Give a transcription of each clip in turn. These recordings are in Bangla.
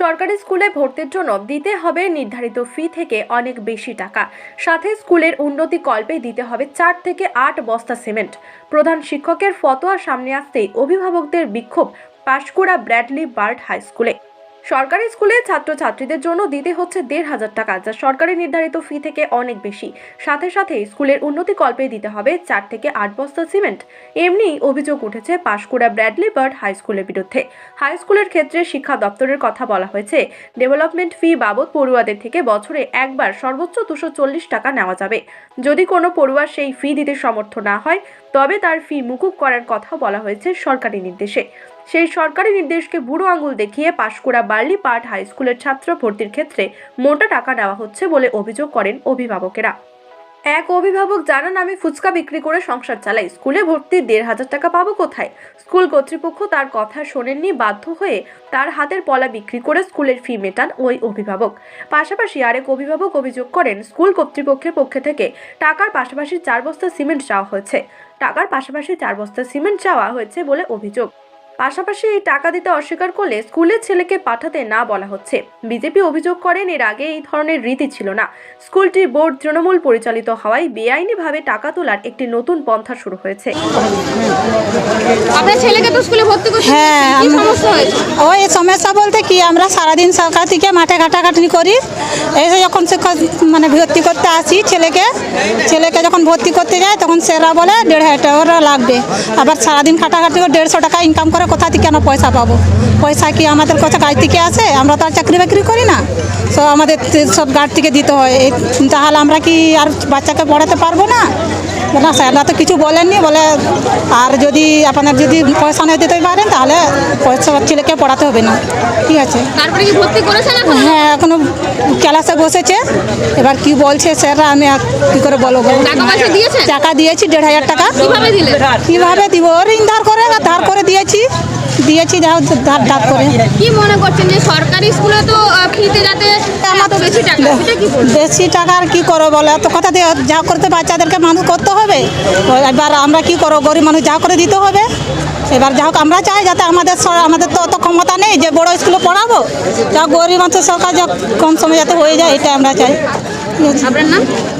সরকারি স্কুলে ভর্তির জন্য দিতে হবে নির্ধারিত ফি থেকে অনেক বেশি টাকা। সাথে স্কুলের উন্নতি কল্পে দিতে হবে চার থেকে আট বস্তা সিমেন্ট। প্রধান শিক্ষকের ফতোয়া সামনে আসতেই অভিভাবকদের বিক্ষোভ পাশকুড়া ব্র্যাডলি বার্ড হাই স্কুলে। সরকারি স্কুলে ছাত্রছাত্রীদের জন্য দিতে হচ্ছে দেড় হাজার টাকা, যা সরকারি নির্ধারিত ফি থেকে অনেক বেশি। সাথে সাথে স্কুলের উন্নতি কল্পে দিতে হবে চার থেকে আট বস্তা সিমেন্ট। এমনি অভিযোগ উঠেছে পাঁশকুড়া ব্র্যাডলি বার্ড হাই স্কুলের বিরুদ্ধে। হাই স্কুলের ক্ষেত্রে শিক্ষা দপ্তরের কথা বলা হয়েছে, ডেভেলপমেন্ট ফি বাবদ পড়ুয়াদের থেকে বছরে একবার সর্বোচ্চ দুশো চল্লিশ টাকা নেওয়া যাবে। যদি কোনো পড়ুয়া সেই ফি দিতে সমর্থ না হয়, তবে তার ফি মুকুব করার কথা বলা হয়েছে সরকারি নির্দেশে। সেই সরকারি নির্দেশকে বুড়ো আঙুল দেখিয়ে পাশকুড়া বার্লি পার্ট হাই স্কুলের ছাত্র ভর্তির ক্ষেত্রে মোটা টাকা নেওয়া হচ্ছে বলে অভিযোগ করেন অভিভাবকেরা। এক অভিভাবক জানান, আমি ফুচকা বিক্রি করে সংসার চালাই। স্কুলে ভর্তি দেড় হাজার টাকা পাবো কোথায়? স্কুল কর্তৃপক্ষ তার কথা শোনেননি, বাধ্য হয়ে তার হাতের পলা বিক্রি করে স্কুলের ফি মেটান ওই অভিভাবক। পাশাপাশি আরেক অভিভাবক অভিযোগ করেন, স্কুল কর্তৃপক্ষের পক্ষে থেকে টাকার পাশাপাশি চার বস্তা সিমেন্ট চাওয়া হয়েছে। টাকার পাশাপাশি চার বস্তা সিমেন্ট চাওয়া হয়েছে বলে অভিযোগ। পাশাপাশি এই টাকা দিতে অস্বীকার করলে স্কুলের ছেলেকে পাঠাতে না বলা হচ্ছে। বিজেপি অভিযোগ করেন এর আগে এই ধরনের রীতি ছিল না। স্কুলটির বোর্ড তৃণমূল পরিচালিত হওয়ায় বেআইনিভাবে টাকা তোলার একটি নতুন পন্থা শুরু হয়েছে। আপনার ছেলেকে তো স্কুলে ভর্তি করতে হ্যাঁ, কি সমস্যা হয়েছে? ওই সমস্যা বলতে কি আমরা সারাদিন সকাল থেকে মাঠে ঘাটাঘাটি করি। এসে যখন শিক্ষক মানে ভর্তি করতে আসি ছেলেকে ছেলেকে যখন ভর্তি করতে যায় তখন সেরা বলে দেড় হাজার টাকা লাগবে। আবার সারাদিন খাটাখাটি করে দেড়শো টাকা ইনকাম করে কোথা থেকে আমরা পয়সা পাবো? পয়সা কি আমাদের কথা কাজ থেকে আসে আমরা তো আর চাকরি বাকরি করি না। সো আমাদের সব গার্ড থেকে দিতে হয়। তাহলে আমরা কি আর বাচ্চাকে পড়াতে পারব না? না স্যাররা তো কিছু বলেননি বলে আর যদি আপনার যদি পয়সা না দিতে পারেন তাহলে পয়সা ছেলেকে পড়াতে হবে না। ঠিক আছে। তারপরে কি ভর্তি করেছেন এখন? হ্যাঁ এখনও ক্লাসে বসেছে। এবার কি বলছে স্যাররা আমি কি করে বলব? টাকা দিয়েছি দেড় হাজার টাকা। কীভাবে দিব? ঋণ ধার করে ধার করে দিয়েছি। দিয়েছি যাও ধার ধার করে। কি মনে করছেন যে সরকারি স্কুলে তো ফিতে যাতে বেশি টাকা? কি বেশি টাকা আর কি করো বলে? এত কথা দিয়ে যা করতে বাচ্চাদেরকে মানুষ করতে হবে। এবার আমরা কি করো গরিব মানুষ যা করে দিতে হবে। এবার যা হোক আমরা চাই যাতে আমাদের আমাদের তো অত ক্ষমতা নেই যে বড় স্কুলে পড়াবো। যা গরিব মানুষের সরকার যা কম সময় যাতে হয়ে যায় এটা আমরা চাই। ঠিক আছে?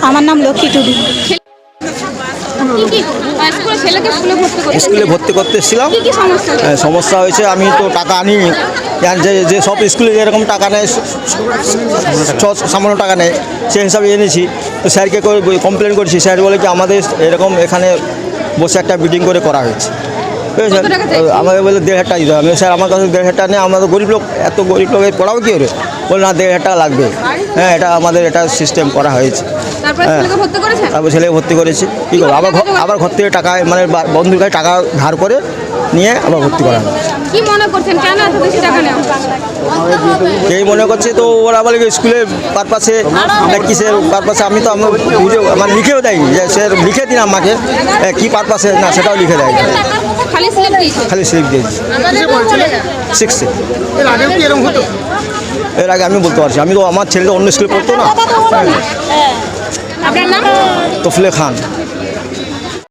আমার নাম লক্ষ্মী টুডু। স্কুলে ভর্তি করতে স্কুলে ভর্তি করতে এসেছিলাম। কি কি সমস্যা? হয়েছে? হ্যাঁ, সমস্যা হয়েছে আমি তো টাকা আনি আর যে যে সব স্কুলে যেরকম টাকা নেয় ছ- সামান্য টাকা নেয় সেই হিসাবে এনেছি। তো স্যারকে কমপ্লেন করেছি। স্যার বলে কি আমাদের এরকম এখানে বসে একটা মিটিং করে করা হয়েছে। আমাকে বলে দেড় হাজার টাকা দিতে হবে। স্যার আমার কাছে দেড় হাজার টাকা নেই। আমরা তো গরিব লোক। এত গরিব লোক পড়াবো কি করে? বলে না দেড় হাজার টাকা লাগবে। হ্যাঁ এটা আমাদের এটা সিস্টেম করা হয়েছে। হ্যাঁ। তারপর ছেলেকে ভর্তি করেছি। কী করব? আবার আবার ঘর থেকে টাকা মানে বন্ধুর কাছে টাকা ধার করে নিয়ে আবার ভর্তি করা হয়। কি মনে করছেন? কেন এত বেশি টাকা নেওয়া এই মনে করছে তো ওরা বলে স্কুলে পারপাসে না কিসের পারপাসে? আমি তো আমার বুঝে আমার লিখেও দেয়নি যে স্যার লিখে দিন আমাকে। কি পারপাসে? না সেটাও লিখে দেয় খালি স্লিপ দিয়েছে? খালি স্লিপ দিয়েছি। সিক্সে এর আগেও কি এরকম হতো এর আগে আমি বলতে পারছি। আমি তো আমার ছেলে অন্য স্কুলে পড়তো না। আপনার নাম? তফলে খান।